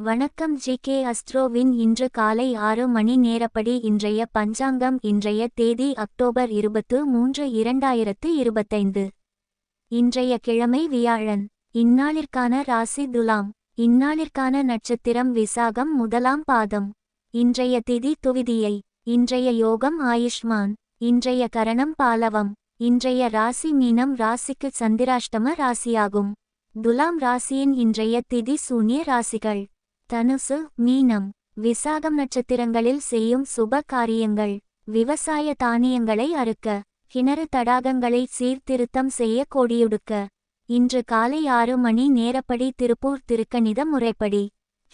வணக்கம் G K அஸ்ட்ரோவின் இன்று காலை ஆறு மணி நேரப்படி இன்றைய பஞ்சாங்கம் இன்றைய தேதி அக்டோபர் இருபத்து மூன்று இரண்டாயிரத்து இருபத்தைந்து. இன்றைய கிழமை வியாழன். இந்நாளிற்கான ராசி துலாம். இந்நாளிற்கான நட்சத்திரம் விசாகம் முதலாம் பாதம். இன்றைய திதி துவிதியை. இன்றைய யோகம் ஆயுஷ்மான். இன்றைய கரணம் பாலவம். இன்றைய ராசி மீனம் ராசிக்கு சந்திராஷ்டம ராசியாகும். துலாம் ராசியின் இன்றைய திதி சூன்ய ராசிகள். தனுசு மீனம் விசாகம் நட்சத்திரங்களில் செய்யும் சுப காரியங்கள் விவசாய தானியங்களை அறுக்க கிணறு தடாகங்களை சீர்திருத்தம் செய்ய கோடியுடுக்க. இன்று காலை ஆறு மணி நேரப்படி திருப்பூர் திருக்கணித முறைப்படி.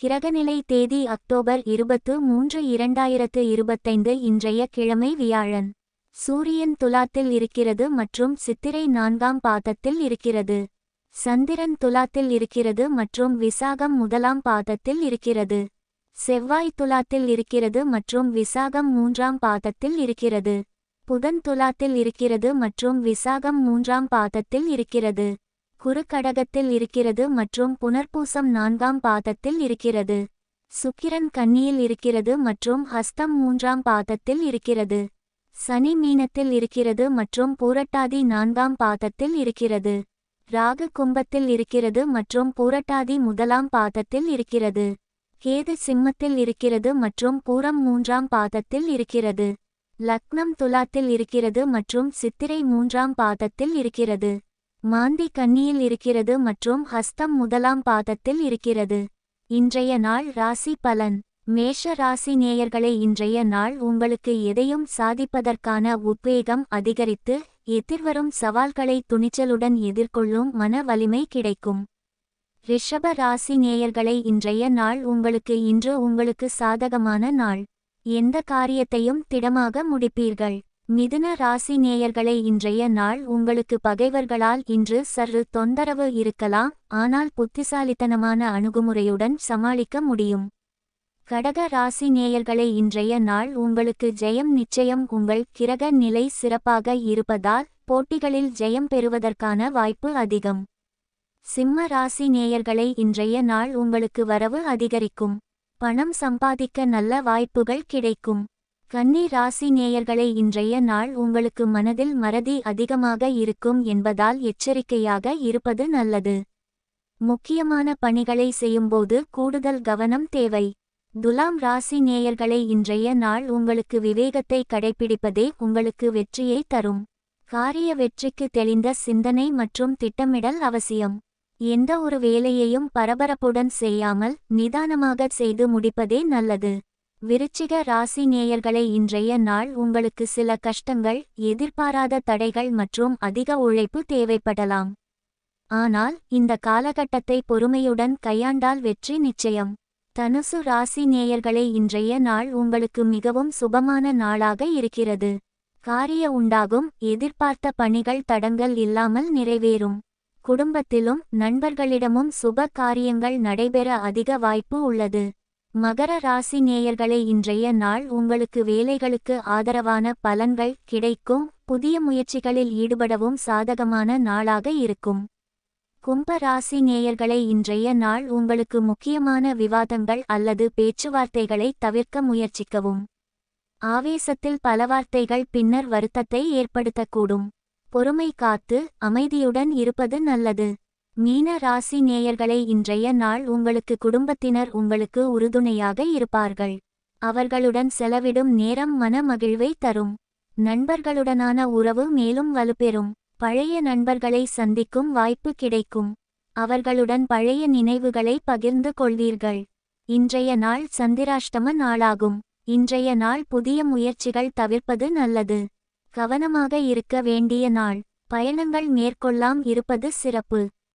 கிரகநிலை தேதி அக்டோபர் இருபத்து மூன்று இரண்டாயிரத்து இருபத்தைந்து இன்றைய கிழமை வியாழன். சூரியன் துலாத்தில் இருக்கிறது மற்றும் சித்திரை நான்காம் பாதத்தில் இருக்கிறது. சந்திரன் துலாத்தில் இருக்கிறது மற்றும் விசாகம் முதலாம் பாதத்தில் இருக்கிறது. செவ்வாய் துலாத்தில் இருக்கிறது மற்றும் விசாகம் மூன்றாம் பாதத்தில் இருக்கிறது. புதன் துலாத்தில் இருக்கிறது மற்றும் விசாகம் மூன்றாம் பாதத்தில் இருக்கிறது. குறுக்கடகத்தில் இருக்கிறது மற்றும் புனர்பூசம் நான்காம் பாதத்தில் இருக்கிறது. சுக்கிரன் கன்னியில் இருக்கிறது மற்றும் ஹஸ்தம் மூன்றாம் பாதத்தில் இருக்கிறது. சனி மீனத்தில் இருக்கிறது மற்றும் பூரட்டாதி நான்காம் பாதத்தில் இருக்கிறது. ராகு கும்பத்தில் இருக்கிறது மற்றும் பூரட்டாதி முதலாம் பாதத்தில் இருக்கிறது. கேது சிம்மத்தில் இருக்கிறது மற்றும் பூரம் மூன்றாம் பாதத்தில் இருக்கிறது. லக்னம் துலாத்தில் இருக்கிறது மற்றும் சித்திரை மூன்றாம் பாதத்தில் இருக்கிறது. மாந்தி கன்னியில் இருக்கிறது மற்றும் ஹஸ்தம் முதலாம் பாதத்தில் இருக்கிறது. இன்றைய நாள் ராசி பலன். மேஷ ராசி நேயர்களை இன்றைய நாள் உங்களுக்கு எதையும் சாதிப்பதற்கான உத்வேகம் அதிகரித்து எதிர்வரும் சவால்களை துணிச்சலுடன் எதிர்கொள்ளும் மன வலிமை கிடைக்கும். ரிஷப ராசி நேயர்களை இன்றைய நாள் உங்களுக்கு இன்று உங்களுக்கு சாதகமான நாள். எந்த காரியத்தையும் திடமாக முடிப்பீர்கள். மிதுன ராசி நேயர்களை இன்றைய நாள் உங்களுக்கு பகைவர்களால் இன்று சற்று தொந்தரவு இருக்கலாம். ஆனால் புத்திசாலித்தனமான அணுகுமுறையுடன் சமாளிக்க முடியும். கடக ராசி நேயர்களை இன்றைய நாள் உங்களுக்கு ஜெயம் நிச்சயம். உங்கள் கிரக நிலை சிறப்பாக இருப்பதால் போட்டிகளில் ஜெயம் பெறுவதற்கான வாய்ப்பு அதிகம். சிம்ம ராசி நேயர்களை இன்றைய நாள் உங்களுக்கு வரவு அதிகரிக்கும். பணம் சம்பாதிக்க நல்ல வாய்ப்புகள் கிடைக்கும். கன்னி ராசி நேயர்களை இன்றைய நாள் உங்களுக்கு மனதில் மறதி அதிகமாக இருக்கும் என்பதால் எச்சரிக்கையாக இருப்பது நல்லது. முக்கியமான பணிகளை செய்யும்போது கூடுதல் கவனம் தேவை. துலாம் ராசி நேயர்களை இன்றைய நாள் உங்களுக்கு விவேகத்தை கடைபிடிப்பதே உங்களுக்கு வெற்றியை தரும். காரிய வெற்றிக்கு தெளிந்த சிந்தனை மற்றும் திட்டமிடல் அவசியம். எந்த ஒரு வேலையையும் பரபரப்புடன் செய்யாமல் நிதானமாக செய்து முடிப்பதே நல்லது. விருச்சிக ராசி நேயர்களை இன்றைய நாள் உங்களுக்கு சில கஷ்டங்கள் எதிர்பாராத தடைகள் மற்றும் அதிக உழைப்பு தேவைப்படலாம். ஆனால் இந்த காலகட்டத்தை பொறுமையுடன் கையாண்டால் வெற்றி நிச்சயம். தனுசு ராசி நேயர்களே இன்றைய நாள் உங்களுக்கு மிகவும் சுபமான நாளாக இருக்கிறது. காரிய உண்டாகும் எதிர்பார்த்த பணிகள் தடங்கள் இல்லாமல் நிறைவேறும். குடும்பத்திலும் நண்பர்களிடமும் சுப காரியங்கள் நடைபெற அதிக வாய்ப்பு உள்ளது. மகர ராசி நேயர்களே இன்றைய நாள் உங்களுக்கு வேலைகளுக்கு ஆதரவான பலன்கள் கிடைக்கும். புதிய முயற்சிகளில் ஈடுபடவும் சாதகமான நாளாக இருக்கும். கும்ப ராசி நேயர்களை இன்றைய நாள் உங்களுக்கு முக்கியமான விவாதங்கள் அல்லது பேச்சுவார்த்தைகளை தவிர்க்க முயற்சிக்கவும். ஆவேசத்தில் பல வார்த்தைகள் பின்னர் வருத்தத்தை ஏற்படுத்தக்கூடும். பொறுமை காத்து அமைதியுடன் இருப்பது நல்லது. மீன ராசி நேயர்களை இன்றைய நாள் உங்களுக்கு குடும்பத்தினர் உங்களுக்கு உறுதுணையாக இருப்பார்கள். அவர்களுடன் செலவிடும் நேரம் மன மகிழ்வை தரும். நண்பர்களுடனான உறவு மேலும் வலுப்பெறும். பழைய நண்பர்களை சந்திக்கும் வாய்ப்பு கிடைக்கும். அவர்களுடன் பழைய நினைவுகளை பகிர்ந்து கொள்வீர்கள். இன்றைய நாள் சந்திராஷ்டம நாளாகும். இன்றைய நாள் புதிய முயற்சிகள் தவிர்ப்பது நல்லது. கவனமாக இருக்க வேண்டிய நாள். பயணங்கள் மேற்கொள்ளாம் இருப்பது சிறப்பு.